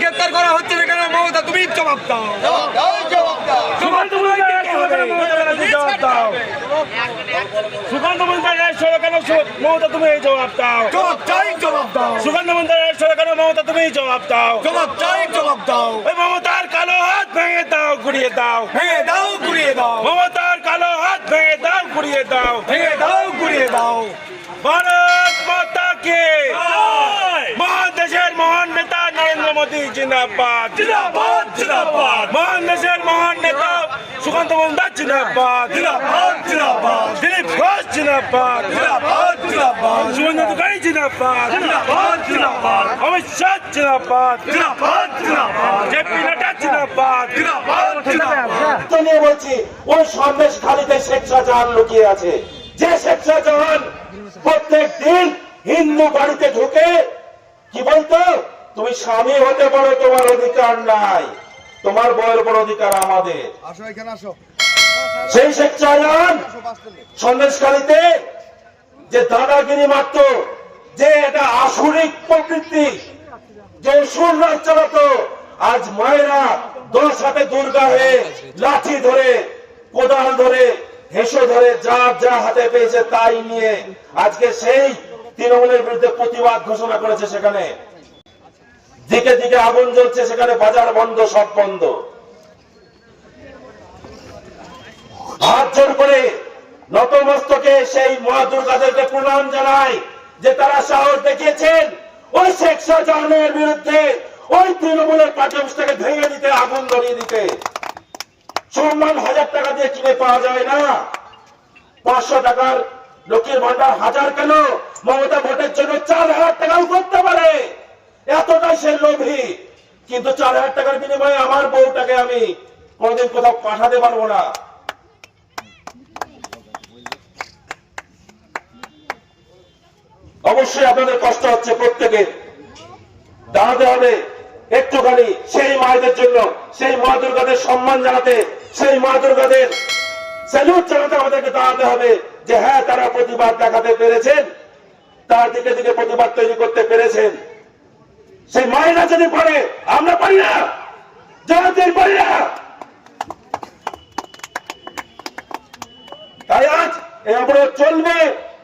গ্রেপ্তার করা হচ্ছে না কেন মমতা তুমি জবাব দাও। সুকান্ত মজুমদার কেন মমতা জবাব দাও? তুমি জবাব দাও? জবাব চাই জবাব দাও। সুকান্ত মজুমদার কেন মমতা তুমি জবাব দাও? জবাব চাই জবাব দাও। ওই মমতার কালো হাত ভেঙে দাও ঘুরিয়ে দাও। ভেঙে দাও ঘুরিয়ে দাও। মমতার কালো হাত ভেঙে দাও ঘুরিয়ে দাও। ভেঙে দাও ঘুরিয়ে দাও। ভারত মাতা কে মহান দেশের মহান নেতা নরেন্দ্র মোদী জিন্দাবাদ। জিন্দাবাদ জিন্দাবাদ। মহান দেশের মহান নেতা সুকান্ত মজুমদার জিন্দাবাদ। জিন্দাবাদ জিন্দাবাদ। দিলীপ ঘোষ জিন্দাবাদ। জিন্দাবাদ জিন্দাবাদ। সুগন্ধ দুকানি জিন্দাবাদ। জিন্দাবাদ জিন্দাবাদ। অমিত শাহ জিন্দাবাদ। জিন্দাবাদ জিন্দাবাদ। জেপি নাড্ডা জিন্দাবাদ। জিন্দাবাদ জিন্দাবাদ। তো নিয়ে বলছি ওই সন্দেশ খালিতে শেখ শাহজাহান লুকিয়ে আছে। যে শেখ শাহজাহান প্রত্যেক দিন হিন্দু বাড়িতে ঢুকে কি বলতো? তুমি স্বামী হতে পারো তোমার অধিকার নাই। তোমার বয়ের উপর অধিকার আমাদের। আসো এখানে আসো। সেই শেখ শাহজাহান সন্দেশখালীতে যে দাদাগিরি মারত যে এটা আসরিক প্রবৃত্তি যে সুর রাজ চালাতো আজ মায়েরা দশ হাতে দুর্গা হয়ে লাঠি ধরে কোদাল ধরে হেসো ধরে যা যা হাতে পেয়েছে তাই নিয়ে আজকে সেই তৃণমূলের বিরুদ্ধে প্রতিবাদ ঘোষণা করেছে সেখানে। দিকে দিকে আগুন জ্বলছে, সেখানে বাজার বন্ধ, সব বন্ধ। হাত জোর করে নতমস্তকে সেই মা দুর্গাদেরকে প্রণাম জানাই, যে তারা সাহস দেখিয়েছেন, ওই শেখ শাহজাহানের বিরুদ্ধে, ওই তৃণমূলের পার্টি ভেঙে দিতে, আগুন ধরিয়ে দিতে। সম্মান হাজার টাকা দিয়ে কিনে পাওয়া যায় না। পাঁচশো টাকার লক্ষ্মীর ভান্ডার হাজার কেন? মমতা ভোটের জন্য চার হাজার টাকাও করতে পারে। এতটাই সে লোভী। কিন্তু চার হাজার টাকার বিনিময়ে আমার বউটাকে আমি কোনোদিন কোথাও পাঠাতে পারব না। অবশ্যই আপনাদের কষ্ট হচ্ছে প্রত্যেকে। দাঁড়াতে হবে একটুখানি সেই মায়েদের জন্য, সেই মা দুর্গাদের সম্মান জানাতে, সেই মা দুর্গাদের স্যালুট জানাতে আমাদেরকে দাঁড়াতে হবে যে হ্যাঁ তারা প্রতিবাদ দেখাতে পেরেছেন, তার দিকে দিকে প্রতিবাদ তৈরি করতে পেরেছেন। সেই মায়েরা যদি পারে, আমরা পারি না। জানাতে পারি না তাই আজ এই অবরোধ চলবে।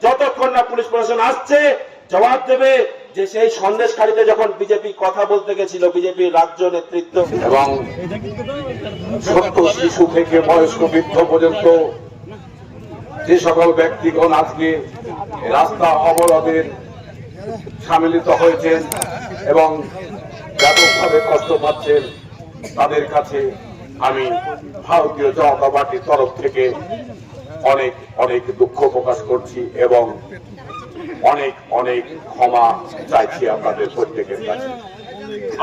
যতক্ষণ না পুলিশ প্রশাসন আসছে, জবাব দেবে যে সেই সন্দেশকারীতে যখন বিজেপি কথা বলতে গেছিল, বিজেপির রাজ্য নেতৃত্ব এবং ছোট্ট শিশু থেকে বয়স্ক বৃদ্ধ পর্যন্ত যে সকল ব্যক্তিগণ আজকে রাস্তা অবরোধের সামিলিত হয়েছেন এবং ব্যাপকভাবে কষ্ট পাচ্ছেন তাদের কাছে আমি ভারতীয় জনতা পার্টির তরফ থেকে অনেক অনেক দুঃখ প্রকাশ করছি এবং অনেক অনেক ক্ষমা চাইছি আপনাদের প্রত্যেকের কাছে।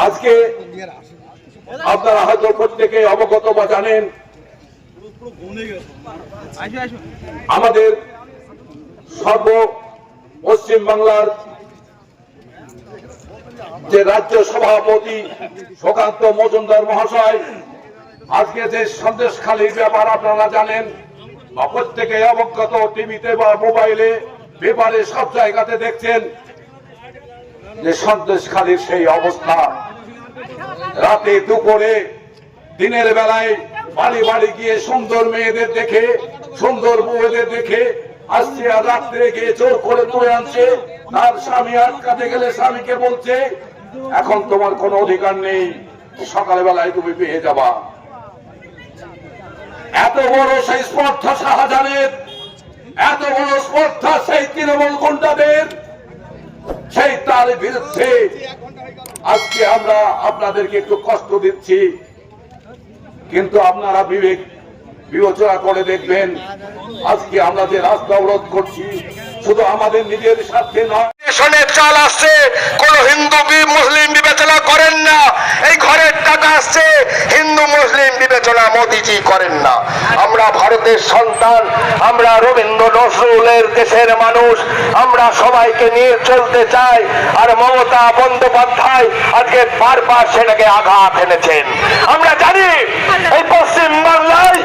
আজকে আপনারা হয়তো প্রত্যেকে অবগত বা জানেন, আমাদের সর্ব পশ্চিম বাংলার যে রাজ্য সভাপতি সুকান্ত মজুমদার মহাশয়, আজকে যে সন্দেশ খালির ব্যাপার আপনারা জানেন প্রত্যেকে অবগত টিভিতে বা মোবাইলে পেপারে সব জায়গাতে দেখছেন যে সন্দেশ খালির সেই অবস্থা। রাতে দুপুরে, দিনের বেলায় বাড়ি বাড়ি গিয়ে সুন্দর মেয়েদের দেখে, সুন্দর বউদের দেখে আসছে আর রাত্রে গিয়ে চোর করে তুলে আনছে। তার স্বামী আটকাতে গেলে স্বামীকে বলছে, এখন তোমার কোনো অধিকার নেই সকাল বেলায় তুমি পেয়ে যাবা। এত বড় সেই স্পর্ধা শাহজাহানের, এত বড় স্পর্ধা সেই তৃণমূল গুন্ডাদের, সেই তার বিরুদ্ধে আজকে আমরা আপনাদেরকে একটু কষ্ট দিচ্ছি। কিন্তু আপনারা বিবেক, বিবেচনা করে দেখবেন, আজকে আমরা যে রাস্তা অবরোধ করছি শুধু আমাদের নিজের স্বার্থে নয়। চাল আসছে, কোন হিন্দু, মুসলিম বিবেচনা করেন না। এই ঘরের টাকা আসছে হিন্দু মুসলিম বিবেচনা মোদিজি করেন না। আমরা ভারতের সন্তান, আমরা রবীন্দ্র নজরুলের দেশের মানুষ, আমরা সবাইকে নিয়ে চলতে চাই, আর মমতা বন্দ্যোপাধ্যায় আজকে বারবার সেটাকে আঘাত এনেছেন। আমরা জানি এই পশ্চিম বাংলায়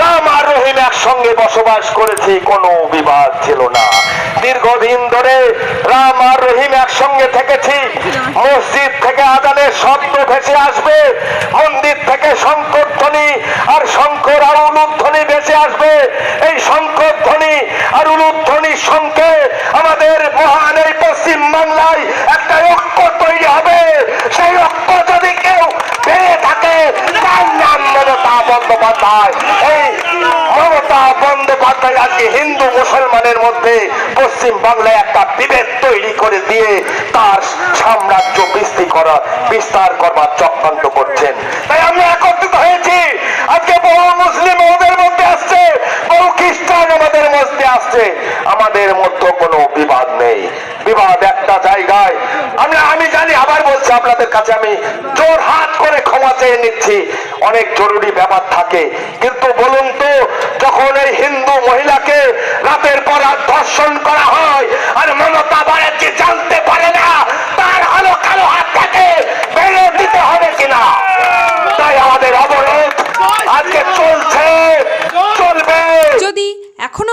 রাম আর রহিম একসঙ্গে বসবাস করেছি, কোনো বিবাদ ছিল না। দীর্ঘদিন ধরে রাম আর রহিম একসঙ্গে থেকেছি। মসজিদ থেকে আদানের শব্দ ভেবে আসবে, মন্দির থেকে শঙ্কর ধ্বনি আর শঙ্কর আর উলুধ্বনি ভেসে আসবে। এই শঙ্কর ধ্বনি আর উলুধ্বনির সঙ্গে আমাদের মহান এই পশ্চিম বাংলায় একটা ঐক্য তৈরি হবে। সেই ঐক্য যদি কেউ পেয়ে থাকে, তার নাম মমতা বন্দ্যোপাধ্যায়। এই বন্দ্যোপাধ্যায় আজকে হিন্দু মুসলমানের মধ্যে পশ্চিম বাংলায় একটা বিভেদ তৈরি করে দিয়ে তার সাম্রাজ্য বিস্তার করা, বিস্তার করবার চক্রান্ত করছেন। তাই আমরা একত্রিত হয়েছি। আজকে বহু মুসলিম আমাদের মধ্যে আসছে, বহু খ্রিস্টান আমাদের মধ্যে আসছে। আমাদের মধ্যে কোনো বিবাদ নেই। বিবাদ একটা জায়গায়। আমরা আমি আপনাদের কাছে আমি জোর হাত করে ক্ষমা চেয়ে নিচ্ছি। অনেক জরুরি ব্যাপার থাকে। কিন্তু বলুন তো, যখন এই হিন্দু মহিলাকে রাতের পর ধর্ষণ করা হয় মমতা ব্যানার্জি জানতে পারে না তার হলো কালো হাত থাকে বেড়ে দিতে হবে কিনা তাই আমাদের অবরোধ আজকে চলছে চলবে যদি এখনও